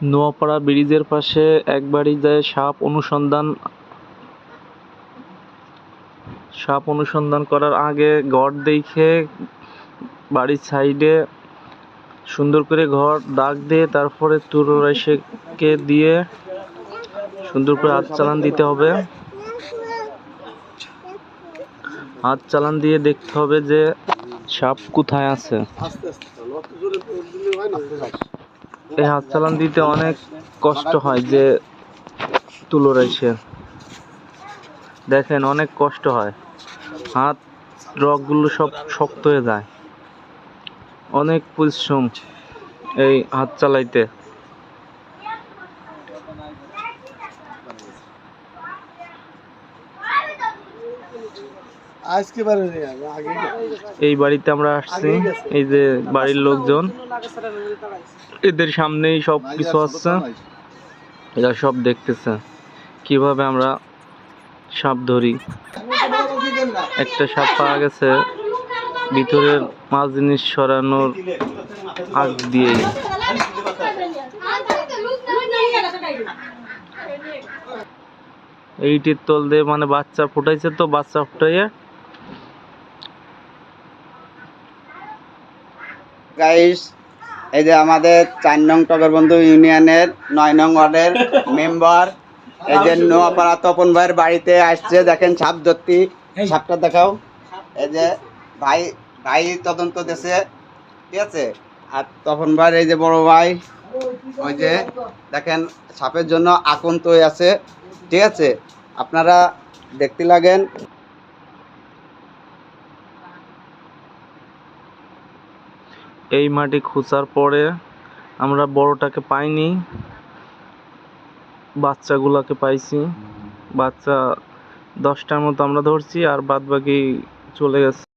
নোয়াপাড়া ব্রিজের পাশে এক বাড়িতে সাপ অনুসন্ধান সাপ অনুসন্ধান করার আগে ঘর দেখে বাড়ির সাইডে সুন্দর করে ঘর দাগ দিয়ে তারপরে এসেকে দিয়ে সুন্দর করে হাত চালান দিতে হবে। হাত চালান দিয়ে দেখতে হবে যে সাপ কোথায় আছে। এই হাত চালান দিতে অনেক কষ্ট হয় যে তুলো রয়েছে দেখেন, অনেক কষ্ট হয়। হাত, রগগুলো সব শক্ত হয়ে যায়। অনেক পরিশ্রম এই হাত চালাইতে। আজকে বারে আগে এই বাড়িতে আমরা আসছি এই যে বাড়ির লোকজন। এদের সামনেই সব কিছু আছে। এরা সব দেখতেছে। কীভাবে আমরা সাপ ধরি? একটা সাপ পাওয়া গেছে। ভিতরের মাছ জিনিস সরানোর আগ দিয়েই এইটির তল দিয়ে মানে বাচ্চা ফুটাইছে তো বাচ্চা ফুটাইয়ে গাইস এই যে আমাদের চার নং টগরবন্ধু ইউনিয়নের নয় নং ওয়ার্ডের মেম্বার এই যে নোয়াপাড়া তপন ভাইয়ের বাড়িতে আসছে দেখেন সাপ ধরতি। সাপটা দেখাও। এই যে ভাই ভাই তদন্ত দেশে ঠিক আছে? আর তপন ভাইয়ের এই যে বড় ভাই ওই যে দেখেন সাপের জন্য আকন্ত হয়ে আছে ঠিক আছে? আপনারা দেখতে লাগেন। এই মাটি খোঁচার পরে আমরা বড়টাকে পাইনি, বাচ্চাগুলাকে পাইছি। বাচ্চা দশটার মতো আমরা ধরছি আর বাদ বাকি চলে গেছে।